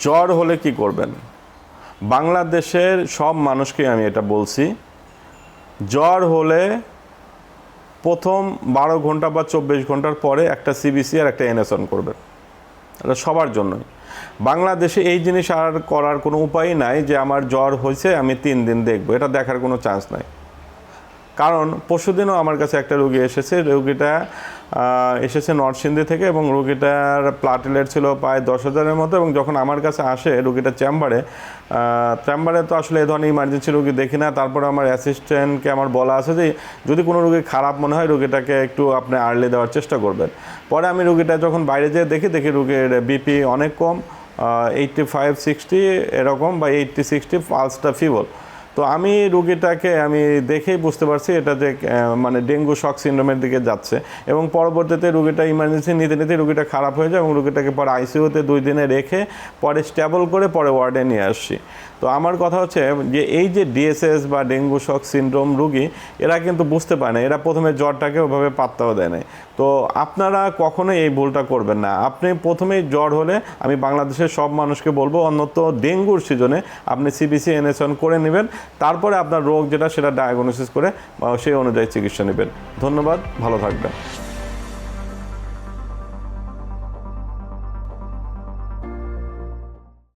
জ্বর হলে কি করবেন? বাংলাদেশের সব মানুষকে আমি এটা বলছি, জ্বর হলে প্রথম বারো ঘণ্টা বা চব্বিশ ঘণ্টার পরে একটা সিবিসি আর একটা এনএসন করবেন। এটা সবার জন্যই। বাংলাদেশে এই জিনিস আর করার কোনো উপায় নাই যে আমার জ্বর হয়েছে, আমি তিন দিন দেখব। এটা দেখার কোনো চান্স নাই। কারণ পরশুদিনও আমার কাছে একটা রোগী এসেছে। রোগীটা এসেছে নরসিংদী থেকে এবং রোগীটার প্লাটিলেট ছিল প্রায় দশ হাজারের মতো এবং যখন আমার কাছে আসে রোগীটা চেম্বারে চেম্বারে তো আসলে এই ধরনের ইমার্জেন্সি রোগী দেখি না। তারপরে আমার অ্যাসিস্ট্যান্টকে আমার বলা আছে যে, যদি কোনো রোগী খারাপ মনে হয় রোগীটাকে একটু আপনি আর্লি দেওয়ার চেষ্টা করবেন। পরে আমি রোগীটা যখন বাইরে যেয়ে দেখি দেখি রোগীর বিপি অনেক কম এইটটি ফাইভ সিক্সটি এরকম বা এইটটি সিক্সটি পালসটা ফিবল তো আমি রুগীটাকে, আমি দেখেই বুঝতে পারছি এটা যে মানে ডেঙ্গু শক সিন্ড্রোমের দিকে যাচ্ছে। এবং পরবর্তীতে রুগীটা ইমার্জেন্সি নিতে নিতে রুগীটা খারাপ হয়ে যায় এবং রুগীটাকে পরে আইসিইউতে দুই দিনে রেখে পরে স্টেবল করে পরে ওয়ার্ডে নিয়ে আসছি। তো আমার কথা হচ্ছে যে, এই যে ডিএসএস বা ডেঙ্গু শক সিন্ড্রোম রুগী, এরা কিন্তু বুঝতে পারে না। এরা প্রথমে জ্বরটাকে ওভাবে পাত্তাও দেয় না তো আপনারা কখনোই এই ভুলটা করবেন না। আপনি প্রথমেই জ্বর হলে আমি বাংলাদেশের সব মানুষকে বলব, অন্যত ডেঙ্গুর সিজনে আপনি সিবিসি এনএসন করে নেবেন। তারপরে আপনার রোগ যেটা সেটা ডায়াগনোসিস করে সেই অনুযায়ী চিকিৎসা নেবেন। ধন্যবাদ ভালো থাকবেন।